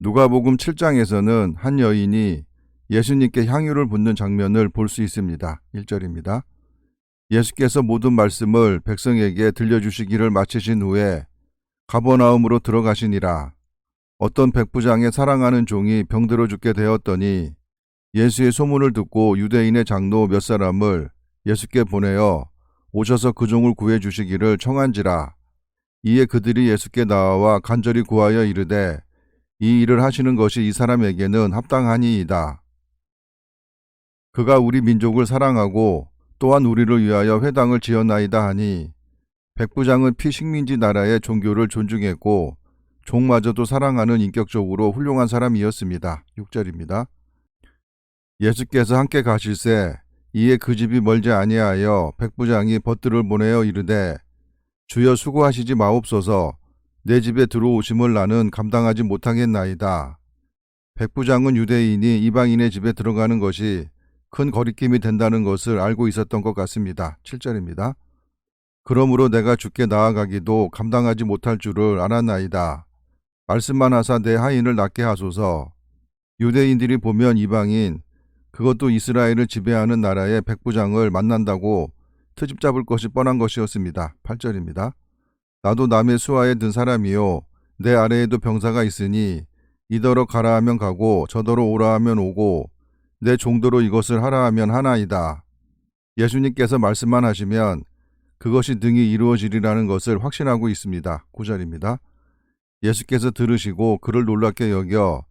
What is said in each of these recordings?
누가복음 7장에서는 한 여인이 예수님께 향유를 붓는 장면을 볼 수 있습니다. 1절입니다. 예수께서 모든 말씀을 백성에게 들려주시기를 마치신 후에 가버나움으로 들어가시니라. 어떤 백부장의 사랑하는 종이 병들어 죽게 되었더니 예수의 소문을 듣고 유대인의 장로 몇 사람을 예수께 보내어 오셔서 그 종을 구해 주시기를 청한지라. 이에 그들이 예수께 나와 간절히 구하여 이르되 이 일을 하시는 것이 이 사람에게는 합당하니이다. 그가 우리 민족을 사랑하고 또한 우리를 위하여 회당을 지었나이다 하니 백부장은 피식민지 나라의 종교를 존중했고 종마저도 사랑하는 인격적으로 훌륭한 사람이었습니다. 6절입니다. 예수께서 함께 가실새 이에 그 집이 멀지 아니하여 백부장이 벗들을 보내어 이르되 주여 수고하시지 마옵소서 내 집에 들어오심을 나는 감당하지 못하겠나이다. 백부장은 유대인이 이방인의 집에 들어가는 것이 큰 거리낌이 된다는 것을 알고 있었던 것 같습니다. 7절입니다. 그러므로 내가 죽게 나아가기도 감당하지 못할 줄을 알았나이다. 말씀만 하사 내 하인을 낫게 하소서. 유대인들이 보면 이방인, 그것도 이스라엘을 지배하는 나라의 백부장을 만난다고 트집 잡을 것이 뻔한 것이었습니다. 8절입니다. 나도 남의 수하에 든 사람이요. 내 아래에도 병사가 있으니 이더러 가라 하면 가고 저더러 오라 하면 오고 내 종도로 이것을 하라 하면 하나이다. 예수님께서 말씀만 하시면 그것이 능히 이루어지리라는 것을 확신하고 있습니다. 9절입니다. 예수께서 들으시고 그를 놀랍게 여겨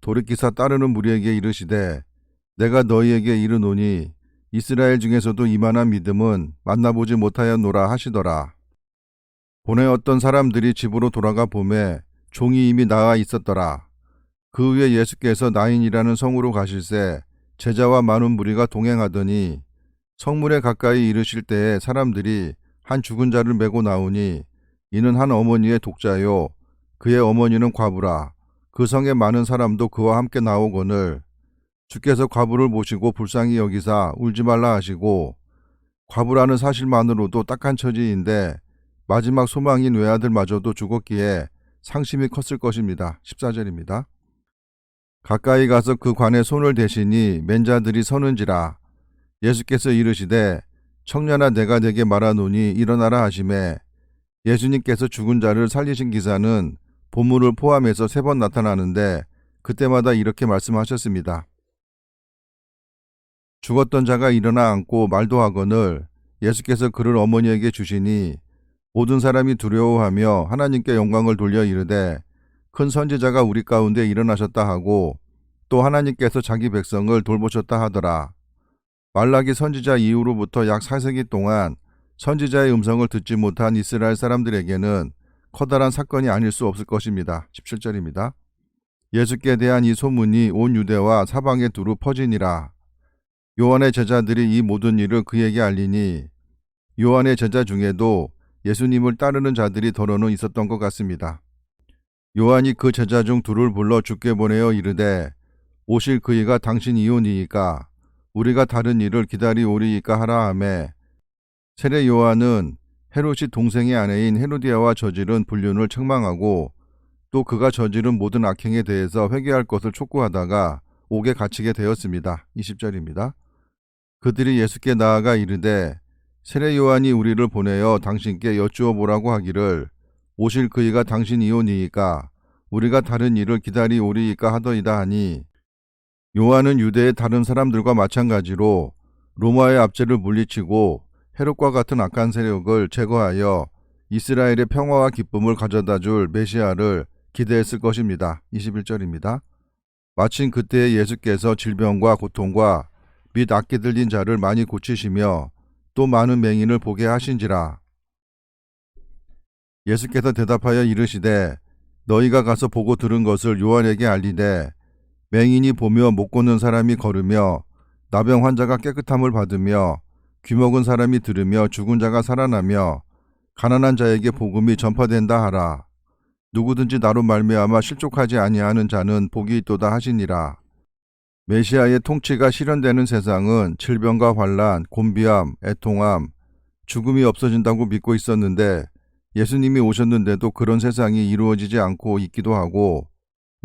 돌이키사 따르는 무리에게 이르시되 내가 너희에게 이르노니 이스라엘 중에서도 이만한 믿음은 만나보지 못하였노라 하시더라. 보내 어떤 사람들이 집으로 돌아가 보매 종이 이미 나와 있었더라. 그 후에 예수께서 나인이라는 성으로 가실새 제자와 많은 무리가 동행하더니 성문에 가까이 이르실 때에 사람들이 한 죽은 자를 메고 나오니 이는 한 어머니의 독자요 그의 어머니는 과부라 그 성에 많은 사람도 그와 함께 나오거늘 주께서 과부를 보시고 불쌍히 여기사 울지 말라 하시고 과부라는 사실만으로도 딱한 처지인데 마지막 소망인 외아들마저도 죽었기에 상심이 컸을 것입니다. 14절입니다. 가까이 가서 그 관에 손을 대시니 맨자들이 서는지라 예수께서 이르시되 청년아 내가 내게 말하노니 일어나라 하심에 예수님께서 죽은 자를 살리신 기사는 본문을 포함해서 세 번 나타나는데 그때마다 이렇게 말씀하셨습니다. 죽었던 자가 일어나 앉고 말도 하거늘 예수께서 그를 어머니에게 주시니 모든 사람이 두려워하며 하나님께 영광을 돌려 이르되 큰 선지자가 우리 가운데 일어나셨다 하고 또 하나님께서 자기 백성을 돌보셨다 하더라. 말라기 선지자 이후로부터 약 4세기 동안 선지자의 음성을 듣지 못한 이스라엘 사람들에게는 커다란 사건이 아닐 수 없을 것입니다. 17절입니다. 예수께 대한 이 소문이 온 유대와 사방에 두루 퍼지니라. 요한의 제자들이 이 모든 일을 그에게 알리니 요한의 제자 중에도 예수님을 따르는 자들이 더러는 있었던 것 같습니다. 요한이 그 제자 중 둘을 불러 죽게 보내어 이르되 오실 그이가 당신 이온이니까 우리가 다른 일을 기다리오리이까 하라 하매 세례 요한은 헤롯이 동생의 아내인 헤로디아와 저지른 불륜을 책망하고 또 그가 저지른 모든 악행에 대해서 회개할 것을 촉구하다가 옥에 갇히게 되었습니다. 20절입니다. 그들이 예수께 나아가 이르되 세례 요한이 우리를 보내어 당신께 여쭈어 보라고 하기를 오실 그이가 당신이오니이까 우리가 다른 일을 기다리오리이까 하더이다 하니 요한은 유대의 다른 사람들과 마찬가지로 로마의 압제를 물리치고 헤롯과 같은 악한 세력을 제거하여 이스라엘의 평화와 기쁨을 가져다 줄 메시아를 기대했을 것입니다. 21절입니다. 마침 그때 예수께서 질병과 고통과 및 악기 들린 자를 많이 고치시며 또 많은 맹인을 보게 하신지라. 예수께서 대답하여 이르시되 너희가 가서 보고 들은 것을 요한에게 알리되 맹인이 보며 못 걷는 사람이 걸으며 나병 환자가 깨끗함을 받으며 귀먹은 사람이 들으며 죽은 자가 살아나며 가난한 자에게 복음이 전파된다 하라. 누구든지 나로 말미암아 실족하지 아니하는 자는 복이 있도다 하시니라. 메시아의 통치가 실현되는 세상은 질병과 환란, 곤비암, 애통함, 죽음이 없어진다고 믿고 있었는데 예수님이 오셨는데도 그런 세상이 이루어지지 않고 있기도 하고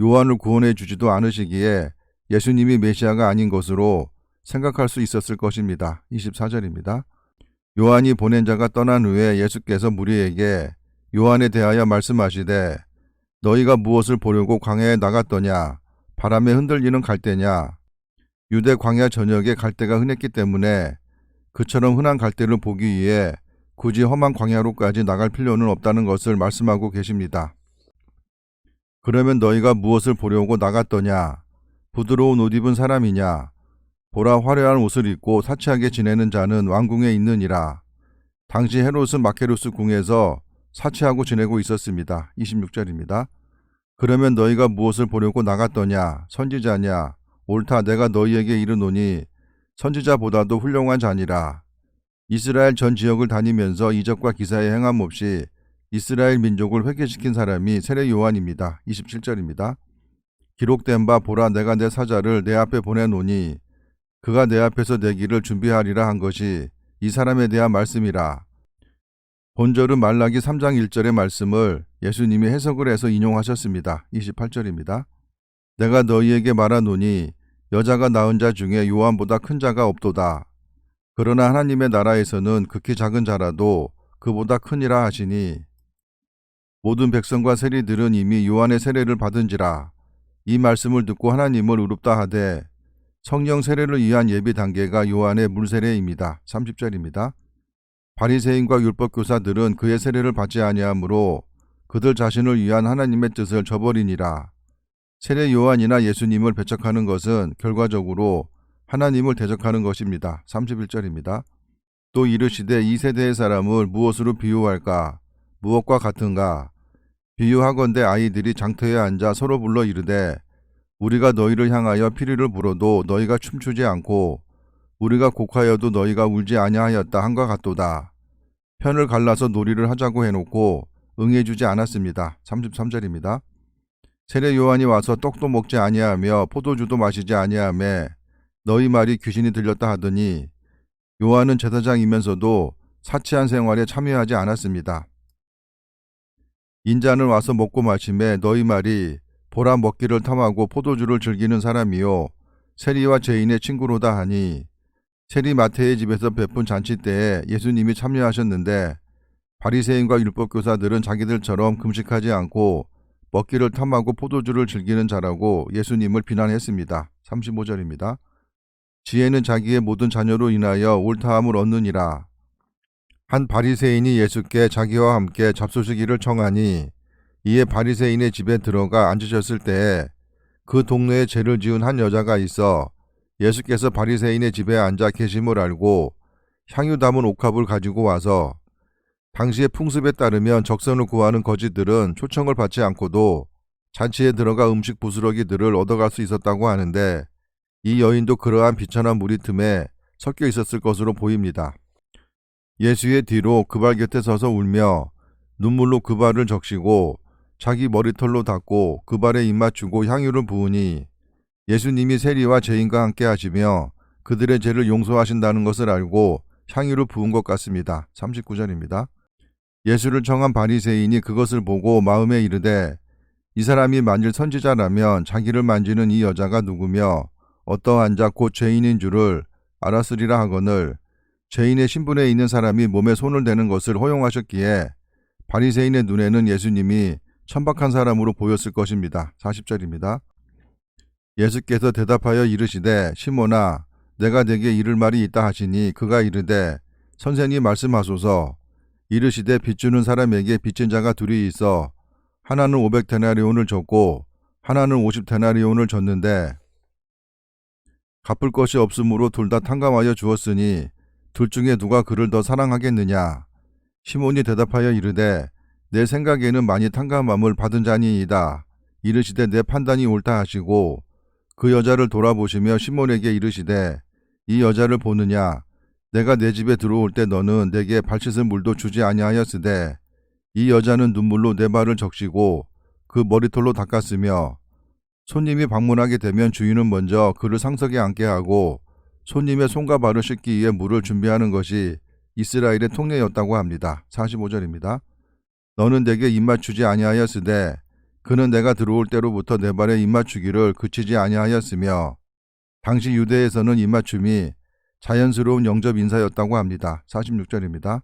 요한을 구원해 주지도 않으시기에 예수님이 메시아가 아닌 것으로 생각할 수 있었을 것입니다. 24절입니다. 요한이 보낸 자가 떠난 후에 예수께서 무리에게 요한에 대하여 말씀하시되 너희가 무엇을 보려고 광야에 나갔더냐 바람에 흔들리는 갈대냐 유대 광야 전역에 갈대가 흔했기 때문에 그처럼 흔한 갈대를 보기 위해 굳이 험한 광야로까지 나갈 필요는 없다는 것을 말씀하고 계십니다. 그러면 너희가 무엇을 보려고 나갔더냐? 부드러운 옷 입은 사람이냐? 보라 화려한 옷을 입고 사치하게 지내는 자는 왕궁에 있느니라. 당시 헤롯은 마케루스 궁에서 사치하고 지내고 있었습니다. 26절입니다. 그러면 너희가 무엇을 보려고 나갔더냐? 선지자냐? 옳다 내가 너희에게 이르노니 선지자보다도 훌륭한 자니라. 이스라엘 전 지역을 다니면서 이적과 기사의 행함 없이 이스라엘 민족을 회개시킨 사람이 세례 요한입니다. 27절입니다. 기록된 바 보라 내가 내 사자를 내 앞에 보내노니 그가 내 앞에서 내 길을 준비하리라 한 것이 이 사람에 대한 말씀이라. 본절은 말라기 3장 1절의 말씀을 예수님이 해석을 해서 인용하셨습니다. 28절입니다. 내가 너희에게 말하노니 여자가 낳은 자 중에 요한보다 큰 자가 없도다. 그러나 하나님의 나라에서는 극히 작은 자라도 그보다 크니라 하시니 모든 백성과 세리들은 이미 요한의 세례를 받은지라 이 말씀을 듣고 하나님을 의롭다 하되 성령 세례를 위한 예비 단계가 요한의 물 세례입니다. 30절입니다. 바리새인과 율법 교사들은 그의 세례를 받지 아니하므로 그들 자신을 위한 하나님의 뜻을 저버리니라. 세례 요한이나 예수님을 배척하는 것은 결과적으로 하나님을 대적하는 것입니다. 31절입니다. 또 이르시되 이 세대의 사람을 무엇으로 비유할까? 무엇과 같은가? 비유하건대 아이들이 장터에 앉아 서로 불러 이르되 우리가 너희를 향하여 피리를 불어도 너희가 춤추지 않고 우리가 곡하여도 너희가 울지 아니하였다 한과 같도다. 편을 갈라서 놀이를 하자고 해놓고 응해주지 않았습니다. 33절입니다. 세례 요한이 와서 떡도 먹지 아니하며 포도주도 마시지 아니하며 너희 말이 귀신이 들렸다 하더니 요한은 제사장이면서도 사치한 생활에 참여하지 않았습니다. 인자는 와서 먹고 마심에 너희 말이 보라 먹기를 탐하고 포도주를 즐기는 사람이요 세리와 죄인의 친구로다 하니 세리 마태의 집에서 베푼 잔치 때에 예수님이 참여하셨는데 바리새인과 율법 교사들은 자기들처럼 금식하지 않고 먹기를 탐하고 포도주를 즐기는 자라고 예수님을 비난했습니다. 35절입니다. 지혜는 자기의 모든 자녀로 인하여 옳다함을 얻느니라. 한 바리새인이 예수께 자기와 함께 잡수시기를 청하니 이에 바리새인의 집에 들어가 앉으셨을 때에 그 동네에 죄를 지은 한 여자가 있어 예수께서 바리새인의 집에 앉아 계심을 알고 향유 담은 옥합을 가지고 와서 당시의 풍습에 따르면 적선을 구하는 거지들은 초청을 받지 않고도 잔치에 들어가 음식 부스러기들을 얻어갈 수 있었다고 하는데 이 여인도 그러한 비천한 무리 틈에 섞여 있었을 것으로 보입니다. 예수의 뒤로 그 발 곁에 서서 울며 눈물로 그 발을 적시고 자기 머리털로 닦고 그 발에 입 맞추고 향유를 부으니 예수님이 세리와 죄인과 함께 하시며 그들의 죄를 용서하신다는 것을 알고 향유를 부은 것 같습니다. 39절입니다. 예수를 청한 바리새인이 그것을 보고 마음에 이르되 이 사람이 만일 선지자라면 자기를 만지는 이 여자가 누구며 어떠한 자 곧 죄인인 줄을 알았으리라 하거늘 죄인의 신분에 있는 사람이 몸에 손을 대는 것을 허용하셨기에 바리새인의 눈에는 예수님이 천박한 사람으로 보였을 것입니다. 40절입니다. 예수께서 대답하여 이르시되 시몬아 내가 네게 이를 말이 있다 하시니 그가 이르되 선생님 말씀하소서. 이르시되 빚주는 사람에게 빚진 자가 둘이 있어. 하나는 500데나리온을 줬고 하나는 50데나리온을 줬는데 갚을 것이 없으므로 둘 다 탕감하여 주었으니 둘 중에 누가 그를 더 사랑하겠느냐? 시몬이 대답하여 이르되 내 생각에는 많이 탕감함을 받은 자니이다. 이르시되 내 판단이 옳다 하시고 그 여자를 돌아보시며 시몬에게 이르시되 이 여자를 보느냐 내가 내 집에 들어올 때 너는 내게 발씻을 물도 주지 아니하였으되 이 여자는 눈물로 내 발을 적시고 그 머리털로 닦았으며 손님이 방문하게 되면 주인은 먼저 그를 상석에 앉게 하고 손님의 손과 발을 씻기 위해 물을 준비하는 것이 이스라엘의 통례였다고 합니다. 45절입니다. 너는 내게 입맞추지 아니하였으되 그는 내가 들어올 때로부터 내 발에 입맞추기를 그치지 아니하였으며 당시 유대에서는 입맞춤이 자연스러운 영접 인사였다고 합니다. 46절입니다.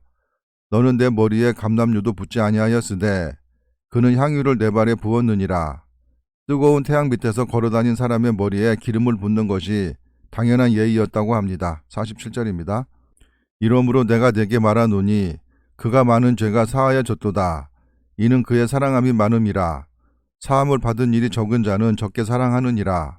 너는 내 머리에 감람류도 붙지 아니하였으되 그는 향유를 내 발에 부었느니라. 뜨거운 태양 밑에서 걸어다닌 사람의 머리에 기름을 붓는 것이 당연한 예의였다고 합니다. 47절입니다. 이러므로 내가 내게 말하노니 그가 많은 죄가 사하여졌도다. 이는 그의 사랑함이 많음이라. 사함을 받은 일이 적은 자는 적게 사랑하느니라.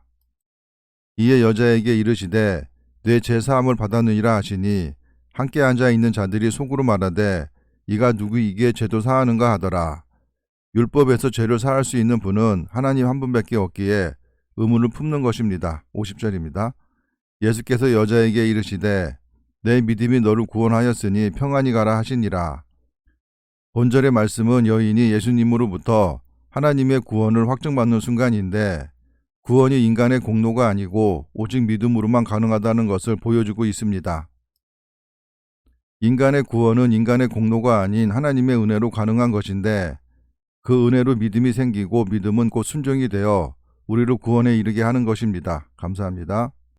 이에 여자에게 이르시되 내죄 사함을 받았느니라 하시니 함께 앉아 있는 자들이 속으로 말하되 이가 누구이기에 죄도 사하는가 하더라. 율법에서 죄를 사할 수 있는 분은 하나님 한 분밖에 없기에 의문을 품는 것입니다. 50절입니다. 예수께서 여자에게 이르시되 내 믿음이 너를 구원하였으니 평안히 가라 하시니라. 본절의 말씀은 여인이 예수님으로부터 하나님의 구원을 확증받는 순간인데 구원이 인간의 공로가 아니고 오직 믿음으로만 가능하다는 것을 보여주고 있습니다. 인간의 구원은 인간의 공로가 아닌 하나님의 은혜로 가능한 것인데 그 은혜로 믿음이 생기고 믿음은 곧 순종이 되어 우리를 구원에 이르게 하는 것입니다. 감사합니다.